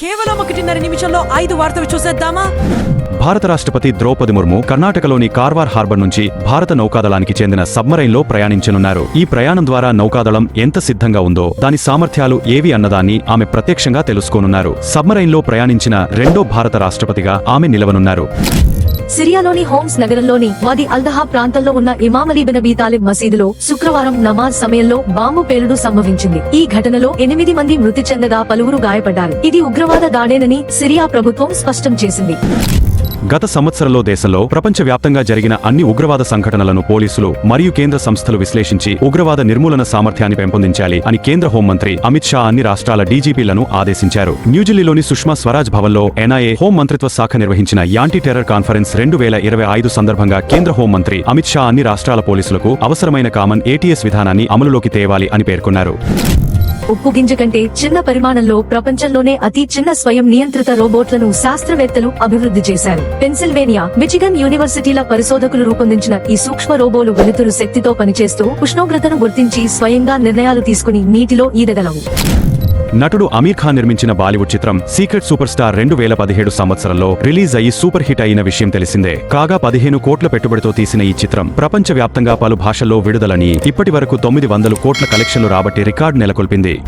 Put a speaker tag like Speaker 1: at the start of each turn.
Speaker 1: కేవలం ఒకటిన్నర నిమిషంలో ఐదు వార్తలు చూసేద్దామా?
Speaker 2: భారత రాష్ట్రపతి ద్రౌపది ముర్ము కర్ణాటకలోని కార్వార్ హార్బర్ నుంచి భారత నౌకాదళానికి చెందిన సబ్మరైన్లో ప్రయాణించనున్నారు. ఈ ప్రయాణం ద్వారా నౌకాదళం ఎంత సిద్ధంగా ఉందో దాని సామర్థ్యాలు ఏవి అన్నదాన్ని ఆమె ప్రత్యక్షంగా తెలుసుకోనున్నారు. సబ్మరైన్లో ప్రయాణించిన రెండో భారత రాష్ట్రపతిగా ఆమె నిలవనున్నారు.
Speaker 3: సిరియాలోని హోమ్స్ నగరంలోని వాది అల్దహా ప్రాంతంలో ఉన్న Imam Ali Ali bin Abi Talib మసీదులో శుక్రవారం నమాజ్ సమయంలో బాంబు పేలుడు సంభవించింది. ఈ ఘటనలో ఎనిమిది మంది మృతి చెందగా పలువురు గాయపడ్డారు. ఇది ఉగ్రవాద దాడేనని సిరియా ప్రభుత్వం స్పష్టం చేసింది.
Speaker 2: గత సంవత్సరంలో దేశంలో ప్రపంచవ్యాప్తంగా జరిగిన అన్ని ఉగ్రవాద సంఘటనలను పోలీసులు మరియు కేంద్ర సంస్థలు విశ్లేషించి ఉగ్రవాద నిర్మూలన సామర్థ్యాన్ని పెంపొందించాలి అని కేంద్ర హోంమంత్రి అమిత్ షా అన్ని రాష్ట్రాల డీజీపీలను ఆదేశించారు. న్యూఢిల్లీలోని సుష్మా స్వరాజ్ భవన్లో ఎన్ఐఏ హోం మంత్రిత్వ శాఖ నిర్వహించిన యాంటీ టెర్రర్ కాన్ఫరెన్స్ రెండు వేల ఇరవై ఐదు సందర్భంగా కేంద్ర హోంమంత్రి అమిత్ షా అన్ని రాష్ట్రాల పోలీసులకు అవసరమైన కామన్ ఏటీఎస్ విధానాన్ని అమలులోకి తేవాలి అని పేర్కొన్నారు.
Speaker 3: ఉప్పు గింజ కంటే చిన్న పరిమాణంలో ప్రపంచంలోనే అతి చిన్న స్వయం నియంత్రిత రోబోట్లను శాస్త్రవేత్తలు అభివృద్ధి చేశారు. పెన్సిల్వేనియా మిచిగన్ యూనివర్సిటీల పరిశోధకులు రూపొందించిన ఈ సూక్ష్మ రోబోలు వెలుతురు శక్తితో పనిచేస్తూ ఉష్ణోగ్రతను గుర్తించి స్వయంగా నిర్ణయాలు తీసుకుని నీటిలో ఈదగలవు.
Speaker 2: నటుడు అమీర్ ఖాన్ నిర్మించిన బాలీవుడ్ చిత్రం సీక్రెట్ సూపర్ స్టార్ రెండు వేల పదిహేడు సంవత్సరంలో రిలీజ్ అయ్యి సూపర్ హిట్ అయిన విషయం తెలిసిందే. కాగా పదిహేను కోట్ల పెట్టుబడితో తీసిన ఈ చిత్రం ప్రపంచవ్యాప్తంగా పలు భాషల్లో విడుదలని ఇప్పటి వరకు తొమ్మిది వందల కోట్ల కలెక్షన్లు రాబట్టి రికార్డు నెలకొల్పింది.